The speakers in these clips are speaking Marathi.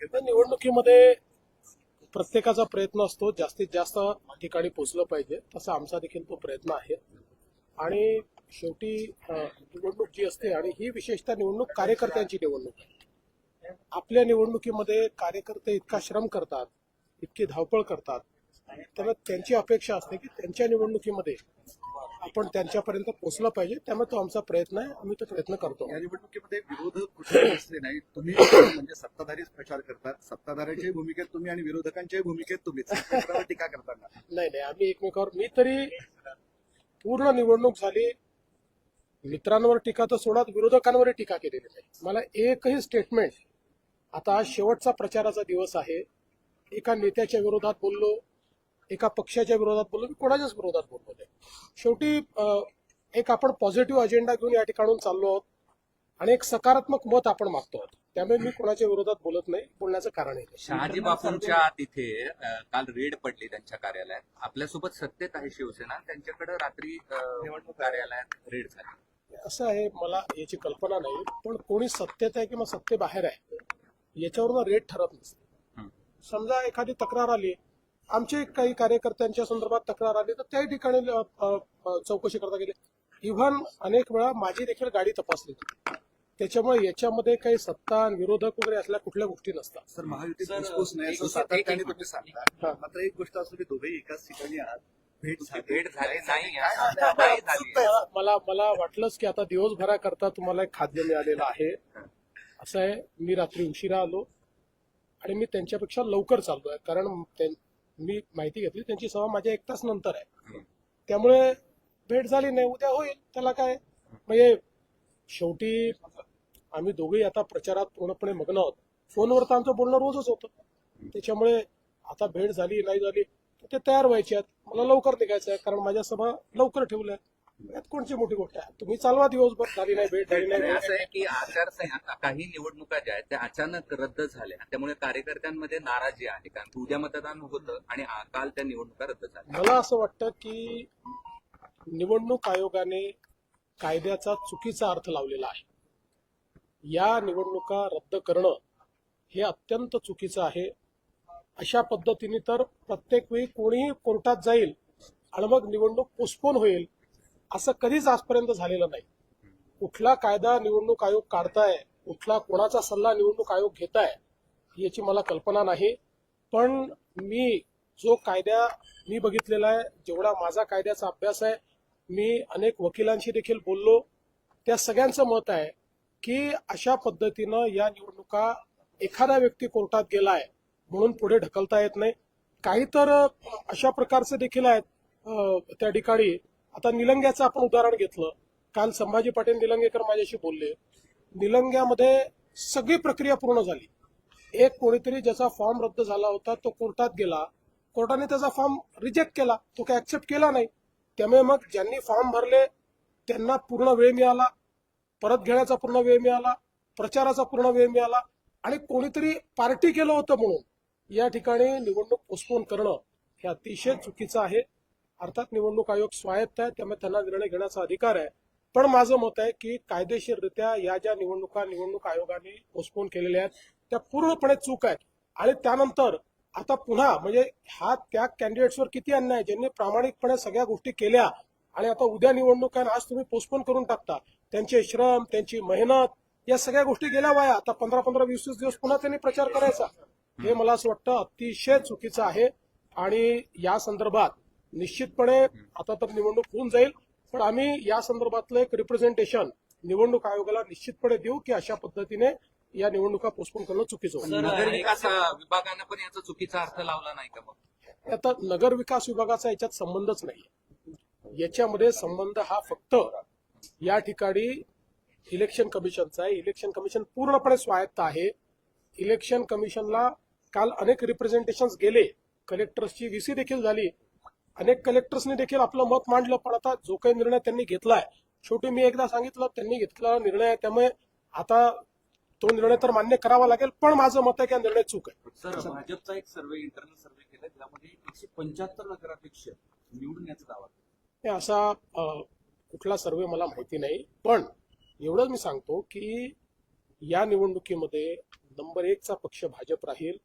घेतात निवडणुकीमध्ये प्रत्येकाचा प्रयत्न असतो जास्तीत जास्त ठिकाणी पोचलं पाहिजे तसा आमचा देखील तो प्रयत्न आहे. आणि शेवटी निवडणूक जी असते आणि ही विशेषतः निवडणूक कार्यकर्त्यांची निवडणूक आहे. आपल्या निवडणुकीमध्ये कार्यकर्ते इतका श्रम करतात इतकी धावपळ करतात तर त्यांची अपेक्षा असते की त्यांच्या निवडणुकीमध्ये आपण त्यांच्यापर्यंत पोहोचलं पाहिजे त्यामुळे तो आमचा प्रयत्न आहे. आम्ही तो प्रयत्न करतो. या निवडणुकीमध्ये विरोधक कुठे असले नाही. तुम्ही म्हणजे सत्ताधारीच प्रचार करतात. सत्ताधाऱ्यांच्याही भूमिकेत तुम्ही आणि विरोधकांच्याही भूमिकेत एकमेकांवर टीका करताना नाही नाही. आम्ही एकमेकावर मी तरी पूर्ण निवडणूक झाली. मित्रांवर टीका तर सोडात विरोधकांवरही टीका केलेली नाही. मला एकही स्टेटमेंट आता शेवटचा प्रचाराचा दिवस आहे. एका नेत्याच्या विरोधात बोललो. एका पक्षाच्या विरोधात बोललो मी कोणाच्याच विरोधात बोललो नाही. शेवटी एक आपण पॉझिटिव्ह अजेंडा घेऊन या ठिकाणून चाललो आहोत आणि एक सकारात्मक मत आपण मागतो आहोत. त्यामुळे मी कोणाच्या विरोधात बोलत नाही बोलण्याचं कारण आहे शहाजी बापूंच्या तिथे काल रेड पडली त्यांच्या कार्यालयात. आपल्यासोबत सत्तेत आहे शिवसेना त्यांच्याकडे रात्री अ, कार्यालयात रेड झाली. असं आहे मला याची कल्पना नाही पण कोणी सत्तेत आहे किंवा सत्तेबाहेर आहे याच्यावरून रेट ठरत नसते. हं. समजा एखादी तक्रार आली आमचे काही कार्यकर्त्यांच्या संदर्भात तक्रार आली तर त्याही ठिकाणी चौकशी करता गेली. इव्हन अनेक वेळा माझी देखील गाडी तपासली. त्याच्यामुळे याच्यामध्ये काही सत्ता आणि विरोधक वगैरे असल्या कुठल्या गोष्टी नसतात. सर घुसघुस नाही असं एक- सातत्याने तुम्ही हा. सांगता मात्र एक गोष्ट असू की दोघेही एकाच ठिकाणी आहात भेट झाली. भेट झाली नाही मला मला वाटलंच की आता दिवसभराकरता तुम्हाला एक खाद्य मिळालेलं आहे. असं आहे मी रात्री उशिरा आलो आणि मी त्यांच्यापेक्षा लवकर चाललोय. कारण त्यां- मी माहिती घेतली. त्यांची सभा माझ्या एक तास नंतर आहे. त्यामुळे भेट झाली नाही. उद्या होईल. त्याला काय? म्हणजे शेवटी आम्ही दोघेही आता प्रचारात पूर्णपणे मग्न आहोत. फोनवर तर आमचं बोलणं रोजच होतं. त्याच्यामुळे आता भेट झाली नाही झाली ते तयार व्हायचे आहेत. मला लवकर निघायचं आहे कारण माझ्या सभा लवकर ठेवल्या यात कोणची मोठी गोष्ट आहे? तुम्ही चालवा दिवसभर झाली नाही भेट झाली नाही असं आहे की आचारसंहिता काही निवडणुका ज्या आहेत त्या अचानक रद्द झाल्या. त्यामुळे कार्यकर्त्यांमध्ये नाराजी आहे कारण उद्या मतदान होतं आणि काल त्या निवडणुका रद्द झाल्या. मला असं वाटतं की निवडणूक आयोगाने कायद्याचा चुकीचा अर्थ लावलेला आहे. या निवडणुका रद्द करणं हे अत्यंत चुकीचं आहे. अशा पद्धतीने तर प्रत्येक वेळी कोणीही कोर्टात जाईल आणि मग निवडणूक पोस्टपोन होईल. असं कधीच आजपर्यंत झालेलं नाही. कुठला कायदा निवडणूक आयोग काढताय कुठला कोणाचा सल्ला निवडणूक आयोग घेताय याची मला कल्पना नाही. पण मी जो कायदा मी बघितलेला आहे जेवढा माझा कायद्याचा अभ्यास आहे मी अनेक वकिलांशी देखील बोललो. त्या सगळ्यांचं मत आहे की अशा पद्धतीनं या निवडणुका एखादा व्यक्ती कोर्टात गेलाय म्हणून पुढे ढकलता येत नाही. काही तर अशा प्रकारचे देखील आहेत त्या ठिकाणी आता निलंग्याचं आपण उदाहरण घेतलं. काल संभाजी पाटील निलंगेकर माझ्याशी बोलले. निलंग्यामध्ये सगळी प्रक्रिया पूर्ण झाली. एक कोणीतरी ज्याचा फॉर्म रद्द झाला होता तो कोर्टात गेला. कोर्टाने त्याचा फॉर्म रिजेक्ट केला. तो काही ऍक्सेप्ट केला नाही. त्यामुळे मग ज्यांनी फॉर्म भरले त्यांना पूर्ण वेळ मिळाला. परत घेण्याचा पूर्ण वेळ मिळाला. प्रचाराचा पूर्ण वेळ मिळाला. आणि कोणीतरी पार्टी केलं होतं म्हणून. या ठिकाणी निवडणूक पोस्टपोन करणं हे अतिशय चुकीचं आहे. अर्थात निवडणूक आयोग स्वायत्त आहे त्यामुळे त्यांना निर्णय घेण्याचा अधिकार आहे. पण माझं मत आहे की कायदेशीररित्या या ज्या निवडणुका निवडणूक आयोगाने पोस्टपोन केलेल्या आहेत त्या पूर्णपणे चूक आहेत. आणि त्यानंतर आता पुन्हा म्हणजे हा त्या कॅन्डिडेट्सवर किती अन्याय आहे, ज्यांनी प्रामाणिकपणे सगळ्या गोष्टी केल्या आणि आता उद्या निवडणूक आहे आज तुम्ही पोस्टपोन करून टाकता त्यांचे श्रम त्यांची मेहनत या सगळ्या गोष्टी गेल्या वाया. आता पंधरा पंधरा वीस वीस दिवस पुन्हा त्यांनी प्रचार करायचा. हे मला असं वाटतं अतिशय चुकीचं आहे. आणि या संदर्भात निश्चितपणे आता तर निवडणूक होऊन जाईल. पण आम्ही या संदर्भातलं एक रिप्रेझेंटेशन निवडणूक आयोगाला निश्चितपणे देऊ की अशा पद्धतीने या निवडणुका पोस्टपोन करणं चुकीचं होतं नगर विकास विभागानं पण याचा चुकीचा अर्थ लावला नाही का मग? आता नगर विकास विभागाचा याच्यात संबंधच नाहीये याच्यामध्ये संबंध हा फक्त या ठिकाणी इलेक्शन कमिशनचा आहे. इलेक्शन कमिशन पूर्णपणे स्वायत्त आहे. इलेक्शन कमिशनला काल अनेक रिप्रेझेंटेशन गेले. कलेक्टर्सची व्हीसी देखील झाली. अनेक कलेक्टर्सनी देखील आपलं मत मांडलं पण आता जो काही निर्णय त्यांनी घेतलाय शेवटी मी एकदा सांगितलं त्यांनी घेतलेला निर्णय आहे त्यामुळे आता तो निर्णय तर मान्य करावा लागेल पण माझं मत आहे की हा निर्णय चूक आहे. सर भाजपचा एक सर्वे इंटरनल सर्वे केला त्यामध्ये एकशे पंच्याहत्तर नगराध्यक्ष निवडून याचा दावा केला. असा कुठला सर्वे मला माहिती नाही पण एवढंच मी सांगतो की या निवडणुकीमध्ये नंबर एकचा पक्ष भाजप राहील.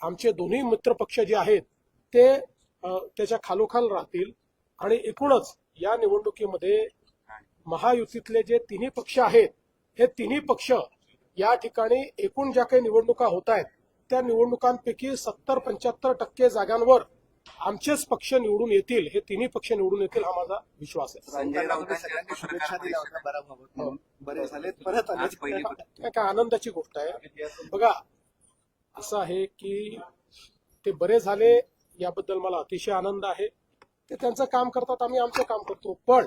आमचे दोन्ही मित्र पक्ष जे आहेत ते त्याच्या खालोखाल राहतील. आणि एकूणच या निवडणुकीमध्ये महायुतीतले जे तिन्ही पक्ष आहेत हे तिन्ही पक्ष या ठिकाणी एकूण ज्या काही निवडणुका होत आहेत त्या निवडणुकांपैकी सत्तर पंच्याहत्तर टक्के जागांवर आमचेच पक्ष निवडून येतील हे तिन्ही पक्ष निवडून येतील हा माझा विश्वास आहे. संजय राऊतांना तुम्ही राऊतांच्या सगळ्यांनी पत्रकार शुभेच्छा दिल्या होत्या बराबाबत म्हणून बरे झाले परत आज पहिली आले काय काय आनंदाची गोष्ट आहे. बघा असं आहे की ते बरे झाले याबद्दल मला अतिशय आनंद आहे. ते त्यांचं काम करतात आम्ही आमचं काम करतो. पण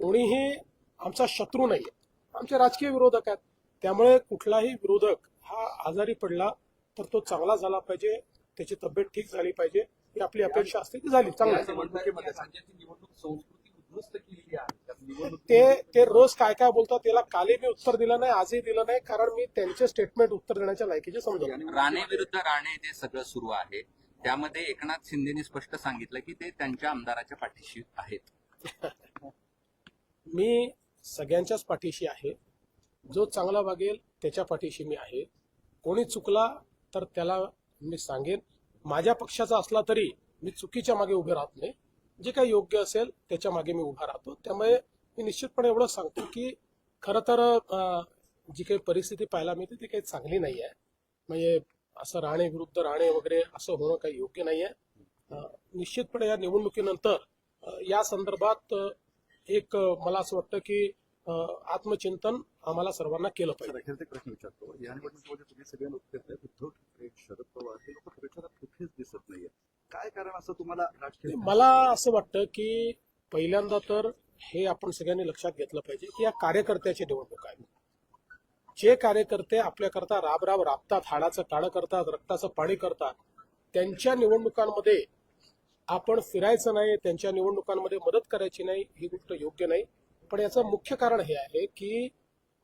कोणीही आमचा शत्रू नाहीये. आमचे राजकीय विरोधक आहेत. त्यामुळे कुठलाही विरोधक हा आजारी पडला तर तो चांगला झाला पाहिजे. त्याची तब्येत ठीक झाली पाहिजे. ही आपली अपेक्षा असते ती झाली. चांगली निवडणूक ते ते रोज काय काय बोलतात त्याला कालही मी उत्तर दिलं नाही आजही दिलं नाही कारण मी त्यांचे स्टेटमेंट उत्तर देण्याच्या लायकीचे समजत नाही. राणे विरुद्ध राणे जे सगळं सुरू आहे. त्यामध्ये एकनाथ शिंदेनी स्पष्ट सांगितलं की ते त्यांच्या आमदाराच्या पाठीशी आहेत. मी सगळ्यांच्याच पाठीशी आहे. जो चांगला वागेल त्याच्या पाठीशी मी आहे. कोणी चुकला तर त्याला मी सांगेन. माझ्या पक्षाचा असला तरी मी चुकीच्या मागे उभे राहत नाही. जे काही योग्य असेल त्याच्यामागे मी उभा राहतो. त्यामुळे मी निश्चितपणे एवढं सांगतो की खरं तर जी काही परिस्थिती पाहायला मिळते ती काही चांगली नाही आहे. म्हणजे असं राणे विरुद्ध राणे वगैरे असं होणं काही योग्य नाही आहे निश्चितपणे या निवडणुकीनंतर या संदर्भात एक मला असं वाटतं की आत्मचिंतन आम्हाला सर्वांना केलं पाहिजे. प्रश्न विचारतो. या निवडणुकीमध्ये तुम्ही सगळे लोक करताय उद्धव ठाकरे शरद पवार हे लोक प्रचारात कुठेच दिसत नाहीये. काय कारण असं तुम्हाला राजकीय मला असं वाटतं की पहिल्यांदा तर हे आपण सगळ्यांनी लक्षात घेतलं पाहिजे की या कार्यकर्त्याची निवडणूक आहे. जे कार्यकर्ते आपल्याकरता राब राब राबतात हाडाचं काळं करतात रक्ताचं पाणी करतात त्यांच्या निवडणुकांमध्ये आपण फिरायचं नाही त्यांच्या निवडणुकांमध्ये मदत करायची नाही ही गोष्ट योग्य नाही. पण याचं मुख्य कारण हे आहे की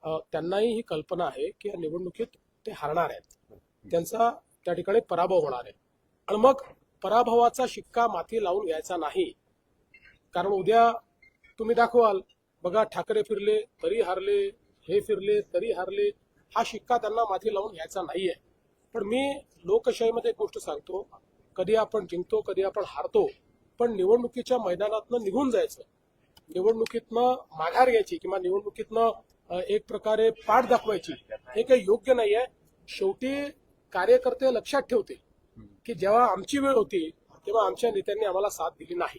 त्यांनाही ही कल्पना आहे की या निवडणुकीत ते हारणार आहेत. त्यांचा त्या ठिकाणी पराभव होणार आहे. आणि मग पराभवाचा शिक्का माती लावून घ्यायचा नाही. कारण उद्या तुम्ही दाखवाल बघा ठाकरे फिरले तरी हारले हे फिरले तरी हारले हा शिक्का त्यांना माती लावून घ्यायचा नाहीये. पण मी लोकशाहीमध्ये एक गोष्ट सांगतो कधी आपण जिंकतो कधी आपण हारतो पण निवडणुकीच्या मैदानातनं निघून जायचं. निवडणुकीतनं माघार घ्यायची किंवा निवडणुकीतनं एक प्रकारे पाठ दाखवायची हे काही योग्य नाही आहे शेवटी कार्यकर्ते लक्षात ठेवते की जेव्हा आमची वेळ होती तेव्हा आमच्या नेत्यांनी आम्हाला साथ दिली नाही.